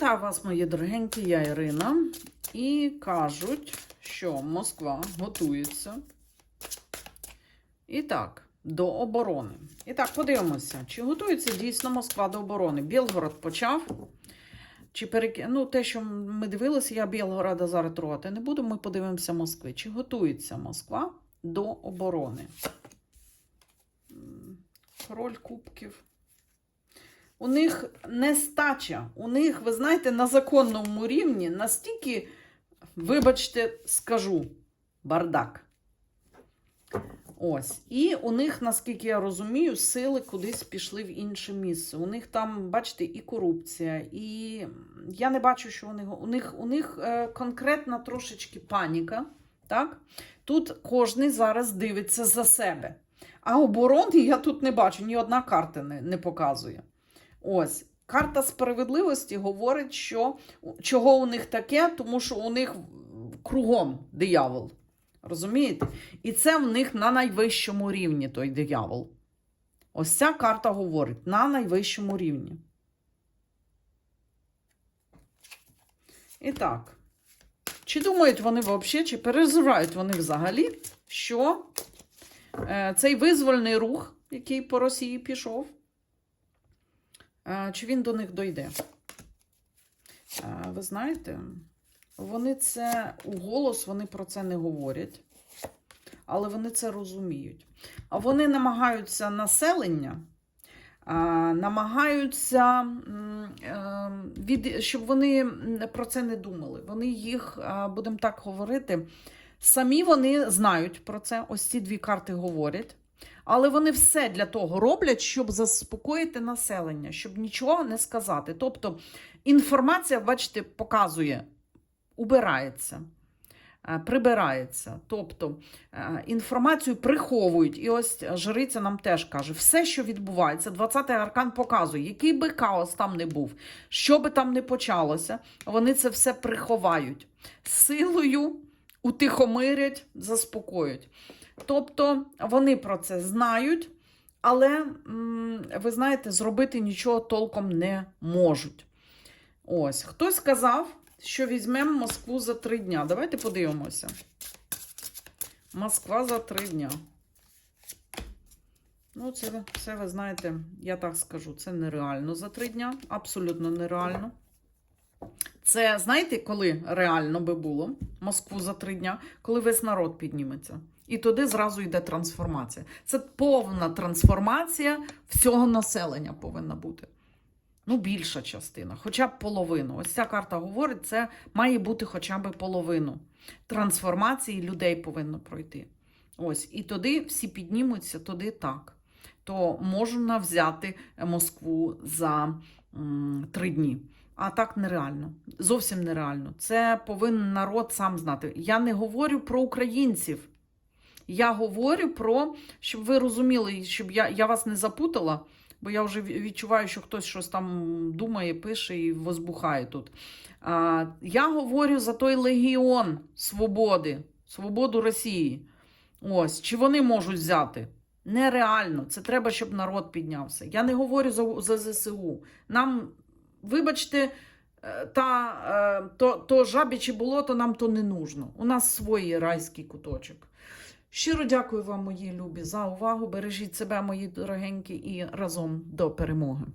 Вітаю вас, мої дорогенькі, я Ірина. І кажуть, що Москва готується. І так, до оборони. І так, подивимося, чи готується дійсно Москва до оборони. Білгород почав. Чи перек... Ну, те, що ми дивилися, я Білгорода зараз трогати не буду. Ми подивимося Москви. Чи готується Москва до оборони? Король кубків. У них нестача. У них, ви знаєте, на законному рівні настільки, вибачте, скажу, бардак. Ось. І у них, наскільки я розумію, сили кудись пішли в інше місце. У них там, бачите, і корупція, і я не бачу, що у них у них, у них е, конкретна трошечки паніка. Так? Тут кожен зараз дивиться за себе. А оборони я тут не бачу, ні одна карта не, не показує. Ось. Карта справедливості говорить, що чого у них таке, тому що у них кругом диявол. Розумієте? І це в них на найвищому рівні той диявол. Ось ця карта говорить на найвищому рівні. І так. Чи думають вони взагалі, чи переживають вони взагалі, що е, цей визвольний рух, який по Росії пішов, чи він до них дойде? Ви знаєте, вони це у голос, вони про це не говорять, але вони це розуміють. А вони намагаються населення, намагаються, е, щоб вони про це не думали. Вони їх, будемо так говорити, самі вони знають про це. Ось ці дві карти говорять. Але вони все для того роблять, щоб заспокоїти населення, щоб нічого не сказати. Тобто інформація, бачите, показує, убирається, е, прибирається. Тобто е, інформацію приховують. І ось жриця нам теж каже: все, що відбувається, 20-й аркан показує, який би хаос там не був, що би там не почалося, вони це все приховають. Силою утихомирять, заспокоють. Тобто вони про це знають, але, ви знаєте, зробити нічого толком не можуть. Ось, хтось сказав, що візьмемо Москву за три дня. Давайте подивимося. Москва за три дня. Ну, це, це, ви знаєте, я так скажу, це нереально за три дня. Абсолютно нереально. Це, знаєте, коли реально би було Москву за три дня, коли весь народ підніметься. І туди зразу йде трансформація. Це повна трансформація всього населення повинна бути. Ну, більша частина, хоча б половину. Ось ця карта говорить, це має бути хоча б половину. Трансформації людей повинно пройти. Ось, і туди всі піднімуться, туди так. То можна взяти Москву за м, три дні. А так нереально. Зовсім нереально. Це повинен народ сам знати. Я не говорю про українців. Я говорю про, щоб ви розуміли, щоб я, я вас не запутала, бо я вже відчуваю, що хтось щось там думає, пише і возбухає тут. А, я говорю за той легіон свободи, свободу Росії. Ось, чи вони можуть взяти? Нереально. Це треба, щоб народ піднявся. Я не говорю за, за ЗСУ. Нам, вибачте, е, та, е, то, то жабіче болото нам то не нужно. У нас свій райський куточок. Щиро дякую вам, мої любі, за увагу. Бережіть себе, мої дорогенькі, і разом до перемоги.